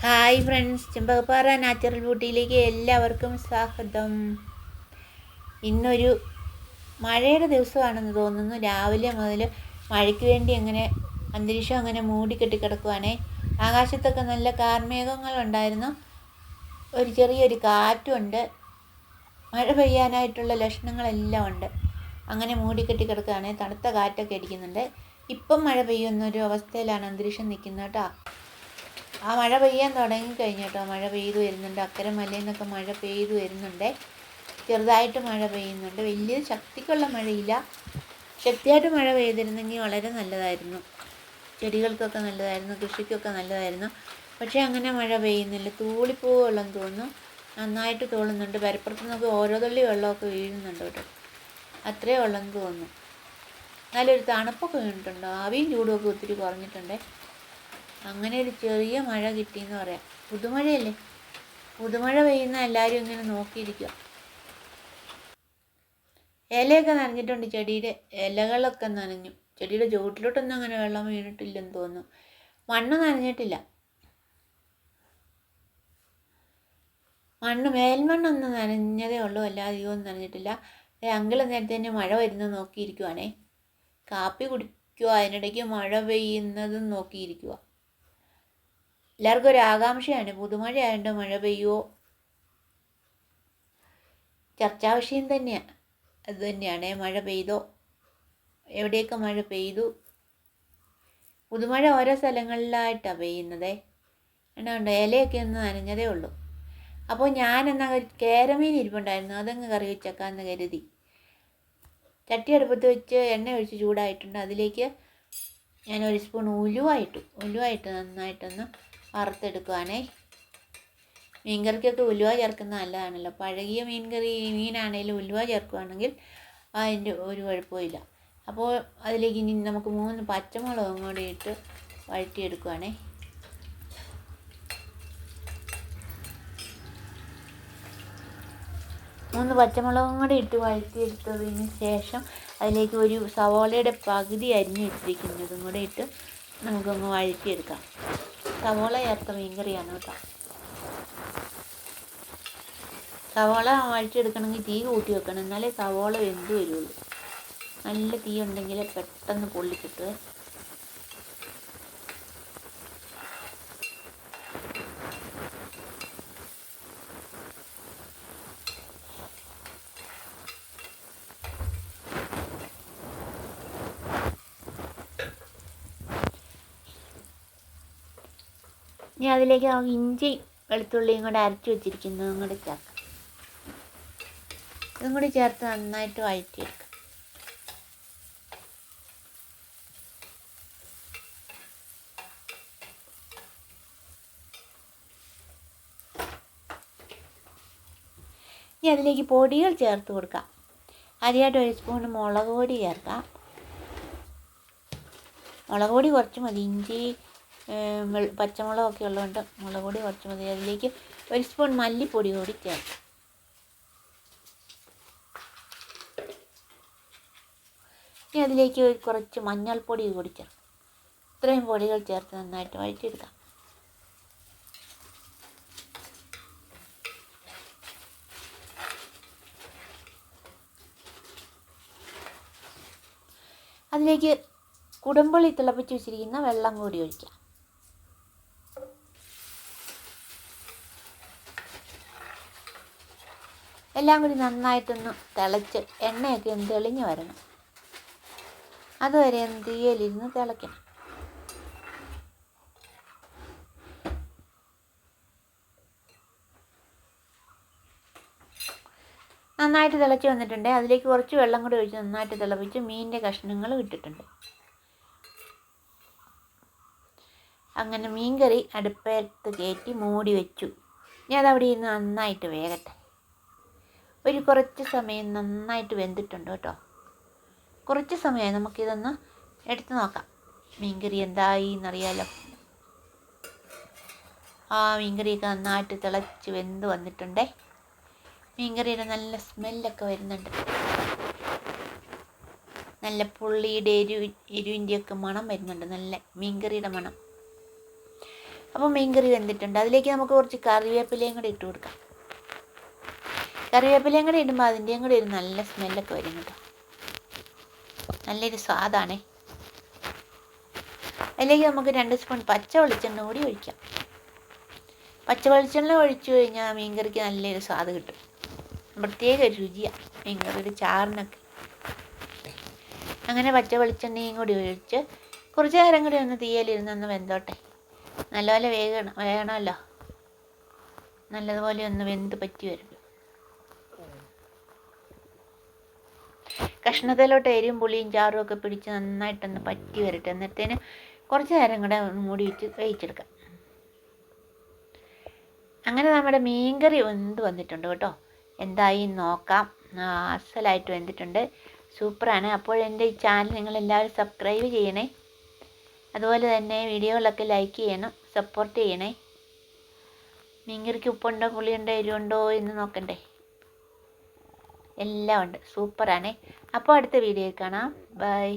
Hi friends Chembakappara natural ബ്യൂട്ടിയിലേക്ക് എല്ലാവർക്കും സ്വാഗതം. ഇന്നൊരു മഴയുടെ ദിവസമാണെന്ന് തോന്നുന്നു. രാവിലെ മുതൽ മഴയ്ക്ക് വേണ്ടി അങ്ങനെ അന്തരീക്ഷം അങ്ങനെ മൂടിക്കെട്ടി കിടക്കുവാണേ. ആകാശത്തൊക്കെ നല്ല കാർമേഘങ്ങളുണ്ടായിരുന്നു. ഒരു ചെറിയൊരു കാറ്റുണ്ട്. മഴ പെയ്യാനായിട്ടുള്ള ലക്ഷണങ്ങളെല്ലാം ഉണ്ട്. അങ്ങനെ മൂടിക്കെട്ടി കിടക്കുകയാണെങ്കിൽ തണുത്ത കാറ്റൊക്കെ അടിക്കുന്നുണ്ട്. ഇപ്പം മഴ പെയ്യുന്നൊരു അവസ്ഥയിലാണ് അന്തരീക്ഷം നിൽക്കുന്നത് കേട്ടോ. ആ മഴ പെയ്യാൻ തുടങ്ങി കേട്ടോ മഴ പെയ്തു വരുന്നുണ്ട്. അക്കരെ മലയിൽ നിന്നൊക്കെ മഴ പെയ്തു വരുന്നുണ്ട്. ചെറുതായിട്ട് മഴ പെയ്യുന്നുണ്ട്. വലിയ ശക്തിക്കുള്ള മഴയില്ല. ശക്തിയായിട്ട് മഴ പെയ്തിരുന്നെങ്കിൽ വളരെ നല്ലതായിരുന്നു. ചെടികൾക്കൊക്കെ നല്ലതായിരുന്നു. കൃഷിക്കൊക്കെ നല്ലതായിരുന്നു. പക്ഷേ അങ്ങനെ മഴ പെയ്യുന്നില്ല. തൂളിപ്പോവുള്ളെന്ന് തോന്നുന്നു നന്നായിട്ട് തോളുന്നുണ്ട്. പരപ്പുറത്ത് നിന്നൊക്കെ ഓരോ തുള്ളി വെള്ളമൊക്കെ വീഴുന്നുണ്ട് കേട്ടോ. അത്രേ വെള്ളം തോന്നുന്നു നല്ലൊരു തണുപ്പൊക്കെ വീണിട്ടുണ്ടോ? ആവിയും ചൂടുമൊക്കെ ഒത്തിരി കുറഞ്ഞിട്ടുണ്ട്. അങ്ങനെ ഒരു ചെറിയ മഴ കിട്ടിയെന്ന് പറയാം. പുതുമഴയല്ലേ? പുതുമഴ പെയ്യുന്ന എല്ലാവരും ഇങ്ങനെ നോക്കിയിരിക്കുക ഇലയൊക്കെ നനഞ്ഞിട്ടുണ്ട് ചെടിയുടെ ഇലകളൊക്കെ നനഞ്ഞു. ചെടിയുടെ ചുവട്ടിലോട്ടൊന്നും അങ്ങനെ വെള്ളം വീണിട്ടില്ലെന്ന് തോന്നുന്നു. മണ്ണ് നനഞ്ഞിട്ടില്ല. മണ്ണ് മേൽമണ്ണൊന്നും നനഞ്ഞതേ ഉള്ളൂ അല്ലാതെ അധികമൊന്നും നനഞ്ഞിട്ടില്ല. അങ്കിൾ നേരത്തെ തന്നെ മഴ വരുന്നത് നോക്കിയിരിക്കുവാണേ. കാപ്പി കുടിക്കുക അതിനിടയ്ക്ക് മഴ പെയ്യുന്നതും നോക്കിയിരിക്കുക എല്ലാവർക്കും ഒരു ആകാംക്ഷയാണ്. പുതുമഴ ആയതുകൊണ്ട് മഴ പെയ്യുമോ ചർച്ചാ വിഷയം തന്നെയാണ് അത് തന്നെയാണ്. മഴ പെയ്തോ? എവിടെയൊക്കെ മഴ പെയ്തു? പുതുമഴ ഓരോ സ്ഥലങ്ങളിലായിട്ടാണ് പെയ്യുന്നത്. എന്നാണ്ട് ഇലയൊക്കെ ഒന്ന് നനഞ്ഞതേ ഉള്ളൂ. അപ്പോൾ ഞാൻ എന്നാൽ കേരമീൻ ഇരിപ്പുണ്ടായിരുന്നു അതങ്ങ് കറി വെച്ചേക്കാമെന്ന് കരുതി. ചട്ടി അടുപ്പത്ത് വെച്ച് എണ്ണ ഒഴിച്ച് ചൂടായിട്ടുണ്ട്. അതിലേക്ക് ഞാൻ ഒരു സ്പൂൺ ഉലുവായിട്ടു ഉലുവായിട്ട് നന്നായിട്ടൊന്ന് വറുത്തെടുക്കുവാണേ. മീൻകറിക്കൊക്കെ ഉലുവ ചേർക്കുന്ന നല്ലതാണല്ലോ. പഴകിയ മീൻകറി മീനാണെങ്കിലും ഉലുവ ചേർക്കുകയാണെങ്കിൽ അതിന്റെ ഒരു കുഴപ്പമില്ല അപ്പോൾ അതിലേക്ക് ഇനി നമുക്ക് മൂന്ന് പച്ചമുളകും കൂടി ഇട്ട് വഴറ്റിയെടുക്കുവാണേ. മൂന്ന് പച്ചമുളകും കൂടി ഇട്ട് വഴറ്റിയെടുത്തതിന് ശേഷം അതിലേക്ക് ഒരു സവോളയുടെ പകുതി അരിഞ്ഞ് വെച്ചിരിക്കുന്നതും കൂടെ ഇട്ട് നമുക്കൊന്ന് വഴറ്റിയെടുക്കാം. സവോള ചേർത്ത മീൻകറിയാണ് കേട്ടോ. സവോള വഴിച്ചെടുക്കണമെങ്കിൽ തീ കൂട്ടി വെക്കണം. എന്നാലേ സവോള വെന്ത് വരുള്ളൂ. നല്ല തീ ഉണ്ടെങ്കിൽ പെട്ടെന്ന് പൊള്ളിക്കിട്ടുക ഇനി അതിലേക്ക് നമുക്ക് ഇഞ്ചി വെളുത്തുള്ളിയും കൂടെ അരച്ചു വെച്ചിരിക്കുന്നതും കൂടെ ചേർക്കാം. ഇതും കൂടി ചേർത്ത് നന്നായിട്ട് വഴറ്റിയെടുക്കാം. ഇനി അതിലേക്ക് പൊടികൾ ചേർത്ത് കൊടുക്കാം. ആദ്യമായിട്ട് ഒരു സ്പൂൺ മുളക് പൊടി ചേർക്കാം. മുളക് പൊടി കുറച്ച് മതി. ഇഞ്ചി പച്ചമുളകൊക്കെ ഉള്ളതുകൊണ്ട് മുളക് പൊടി കുറച്ച് മതി. അതിലേക്ക് ഒരു സ്പൂൺ മല്ലിപ്പൊടി കൂടി ചേർക്കും. ഇനി അതിലേക്ക് കുറച്ച് മഞ്ഞൾപ്പൊടി കൂടി ചേർക്കും. ഇത്രയും പൊടികൾ ചേർത്ത് നന്നായിട്ട് വഴറ്റിയെടുക്കാം. അതിലേക്ക് കുടമ്പുളി തിളപ്പിച്ച് വെച്ചിരിക്കുന്ന വെള്ളം കൂടി ഒഴിക്കാം. എല്ലാം കൂടി നന്നായിട്ടൊന്ന് തിളച്ച് എണ്ണയൊക്കെ ഒന്ന് തെളിഞ്ഞ് വരണം. അതുവരെ ഒന്ന് തീയലിരുന്ന് തിളയ്ക്കണം. നന്നായിട്ട് തിളച്ച് വന്നിട്ടുണ്ട്. അതിലേക്ക് കുറച്ച് വെള്ളം കൂടി ഒഴിച്ച് നന്നായിട്ട് തിളപ്പിച്ച് മീനിന്റെ കഷ്ണങ്ങൾ ഇട്ടിട്ടുണ്ട്. അങ്ങനെ മീൻകറി അടുപ്പത്ത് കയറ്റി മൂടി വെച്ചു. ഞാൻ അതവിടെ ഇരുന്ന് നന്നായിട്ട് വേകട്ടെ. ഒരു കുറച്ച് സമയം നന്നായിട്ട് വെന്തിട്ടുണ്ട് കേട്ടോ. കുറച്ച് സമയമായി നമുക്കിതൊന്ന് എടുത്ത് നോക്കാം. മീൻകറി എന്തായി എന്നറിയാലോ. ആ മീൻകറിയൊക്കെ നന്നായിട്ട് തിളച്ച് വെന്ത് വന്നിട്ടുണ്ടേ. മീൻകറിയുടെ നല്ല സ്മെല്ലൊക്കെ വരുന്നുണ്ട്. നല്ല പുള്ളിയുടെ എരിവ് എരിവിന്റെയൊക്കെ മണം വരുന്നുണ്ട്. നല്ല മീൻകറിയുടെ മണം. അപ്പോൾ മീൻകറി വെന്തിട്ടുണ്ട്. അതിലേക്ക് നമുക്ക് കുറച്ച് കറിവേപ്പിലയും കൂടി ഇട്ട് കൊടുക്കാം. കറിവേപ്പിലയും കൂടെ ഇടുമ്പോൾ അതിന്റെയും കൂടെ ഒരു നല്ല സ്മെല്ലൊക്കെ വരും കേട്ടോ. നല്ലൊരു സ്വാദാണേ. അല്ലെങ്കിൽ നമുക്ക് രണ്ട് സ്പൂൺ പച്ച വെളിച്ചെണ്ണ കൂടി ഒഴിക്കാം. പച്ച വെളിച്ചെണ്ണ ഒഴിച്ചു കഴിഞ്ഞാൽ മീൻകറിക്ക് നല്ലൊരു സ്വാദ് കിട്ടും. പ്രത്യേക ഒരു രുചിയാണ് മീൻകറിയുടെ ചാറിനൊക്കെ. അങ്ങനെ പച്ച വെളിച്ചെണ്ണയും കൂടി ഒഴിച്ച് കുറച്ച് നേരം കൂടി ഒന്ന് തീയലിരുന്ന് ഒന്ന് വെന്തോട്ടെ. നല്ലപോലെ വേഗണം വേണമല്ലോ. നല്ലതുപോലെ ഒന്ന് വെന്ത് പറ്റി വരും കഷ്ണത്തിലോട്ട് എരിയും പുളിയും ചാറും ഒക്കെ പിടിച്ച് നന്നായിട്ടൊന്ന് പറ്റി വരട്ടെ. എന്നിട്ടേന് കുറച്ച് നേരം കൂടെ ഒന്ന് മൂടി വെച്ച് വേവിച്ചെടുക്കാം. അങ്ങനെ നമ്മുടെ മീൻകറി എന്ത് വന്നിട്ടുണ്ട് കേട്ടോ. എന്തായി നോക്കാം. അസലായിട്ട് വെന്തിട്ടുണ്ട്. സൂപ്പറാണ്. അപ്പോൾ എന്റെ ഈ ചാനൽ നിങ്ങൾ എല്ലാവരും സബ്സ്ക്രൈബ് ചെയ്യണേ. അതുപോലെ തന്നെ വീഡിയോകളൊക്കെ ലൈക്ക് ചെയ്യണം. സപ്പോർട്ട് ചെയ്യണേ. മീൻകറിക്ക് ഉപ്പുണ്ടോ പുളിയുണ്ടോ എരിവുണ്ടോ എന്ന് നോക്കണ്ടേ. എല്ലാം ഉണ്ട്. സൂപ്പറാണ്. അപ്പോൾ അടുത്ത വീഡിയോയിൽ കാണാം. ബൈ.